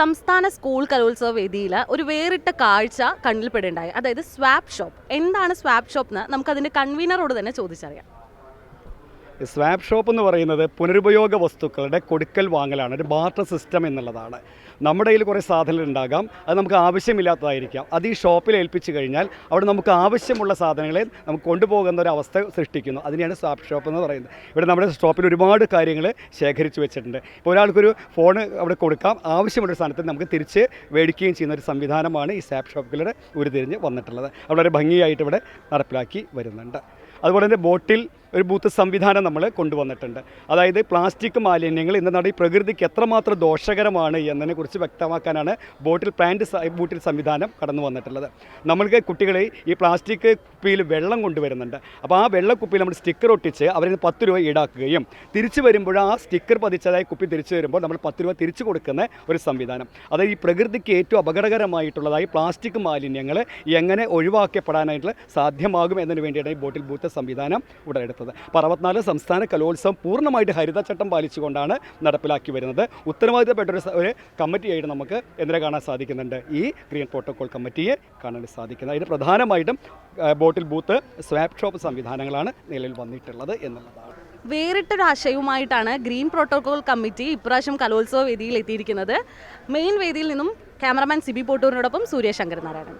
സംസ്ഥാന സ്കൂൾ കലോത്സവ വേദിയിൽ ഒരു വേറിട്ട കാഴ്ച കണ്ണിൽപ്പെടുണ്ടായി അതായത് സ്വാപ്പ് ഷോപ്പ് എന്താണ് സ്വാപ്പ് ഷോപ്പ് എന്ന് നമുക്ക് നമുക്കതിന്റെ കൺവീനറോട് തന്നെ ചോദിച്ചറിയാം. സ്വാപ്പ് ഷോപ്പ് എന്ന് പറയുന്നത് പുനരുപയോഗ വസ്തുക്കളുടെ കൊടുക്കൽ വാങ്ങലാണ് ഒരു ബാർട്ടർ സിസ്റ്റം എന്നുള്ളതാണ്. നമ്മുടെ കയ്യിൽ കുറേ സാധനങ്ങൾ ഉണ്ടാകാം അത് നമുക്ക് ആവശ്യമില്ലാത്തതായിരിക്കാം. അത് ഈ ഷോപ്പിൽ ഏൽപ്പിച്ചു കഴിഞ്ഞാൽ അവിടെ നമുക്ക് ആവശ്യമുള്ള സാധനങ്ങളെ നമുക്ക് കൊണ്ടുപോകുന്ന ഒരു അവസ്ഥ സൃഷ്ടിക്കുന്നു. അതിനെയാണ് സ്വാപ്പ് ഷോപ്പ് എന്ന് പറയുന്നത്. ഇവിടെ നമ്മുടെ ഷോപ്പിൽ ഒരുപാട് കാര്യങ്ങൾ ശേഖരിച്ചു വെച്ചിട്ടുണ്ട്. ഇപ്പോൾ ഒരാൾക്കൊരു ഫോൺ അവിടെ കൊടുക്കാം ആവശ്യമുള്ള സാധനത്തിൽ നമുക്ക് തിരിച്ച് മേടിക്കുകയും ചെയ്യുന്ന ഒരു സംവിധാനമാണ് ഈ സ്വാപ്പ് ഷോപ്പുകളുടെ ഉരുതിരിഞ്ഞ് വന്നിട്ടുള്ളത്. വളരെ ഭംഗിയായിട്ട് ഇവിടെ നടപ്പിലാക്കി വരുന്നുണ്ട്. അതുപോലെ തന്നെ ബോട്ടിൽ ഒരു ബൂത്ത് സംവിധാനം നമ്മൾ കൊണ്ടുവന്നിട്ടുണ്ട്. അതായത് പ്ലാസ്റ്റിക് മാലിന്യങ്ങൾ ഇന്ന് ഈ പ്രകൃതിക്ക് എത്രമാത്രം ദോഷകരമാണ് എന്നതിനെക്കുറിച്ച് വ്യക്തമാക്കാനാണ് ബോട്ടിൽ പ്ലാന്റ് ബൂട്ടിൽ സംവിധാനം കടന്നു വന്നിട്ടുള്ളത്. നമ്മൾക്ക് കുട്ടികളെ ഈ പ്ലാസ്റ്റിക് കുപ്പിയിൽ വെള്ളം കൊണ്ടുവരുന്നുണ്ട്. അപ്പോൾ ആ വെള്ളക്കുപ്പിയിൽ നമ്മൾ സ്റ്റിക്കർ ഒട്ടിച്ച് അവരിൽ പത്ത് രൂപ ഈടാക്കുകയും തിരിച്ചു വരുമ്പോൾ ആ സ്റ്റിക്കർ പതിച്ചതായ കുപ്പി തിരിച്ചു വരുമ്പോൾ നമ്മൾ പത്ത് രൂപ തിരിച്ചു കൊടുക്കുന്ന ഒരു സംവിധാനം. അതായത് ഈ പ്രകൃതിക്ക് ഏറ്റവും അപകടകരമായിട്ടുള്ളതായി പ്ലാസ്റ്റിക് മാലിന്യങ്ങൾ എങ്ങനെ ഒഴിവാക്കപ്പെടാനായിട്ട് സാധ്യമാകും എന്നതിന് വേണ്ടിയാണ് ഈ ബോട്ടിൽ ബൂത്ത് സംവിധാനം ഉടലെടുത്തത്. അപ്പോൾ അറുപത്തിനാല് സംസ്ഥാന കലോത്സവം പൂർണമായിട്ട് ഹരിതചട്ടം പാലിച്ചുകൊണ്ടാണ് നടപ്പിലാക്കി വരുന്നത്. ഉത്തരവാദിത്തപ്പെട്ട ഒരു ഒരു കമ്മിറ്റിയായിട്ട് നമുക്ക് എന്തിനെ കാണാൻ സാധിക്കുന്നുണ്ട്? ഈ ഗ്രീൻ പ്രോട്ടോകോൾ കമ്മിറ്റിയെ കാണാൻ സാധിക്കുന്നത്. അതിന് പ്രധാനമായിട്ടും ബോട്ടിൽ ബൂത്ത് സ്വാപ്പ് ഷോപ്പ് സംവിധാനങ്ങളാണ് നിലവിൽ വന്നിട്ടുള്ളത് എന്നുള്ളതാണ്. വേറിട്ടൊരു ആശയവുമായിട്ടാണ് ഗ്രീൻ പ്രോട്ടോകോൾ കമ്മിറ്റി ഇപ്രാവശ്യം കലോത്സവ വേദിയിൽ എത്തിയിരിക്കുന്നത്. മെയിൻ വേദിയിൽ നിന്നും ക്യാമറമാൻ സിബി പോട്ടൂരിനോടൊപ്പം സൂര്യശങ്കർ നാരായണൻ.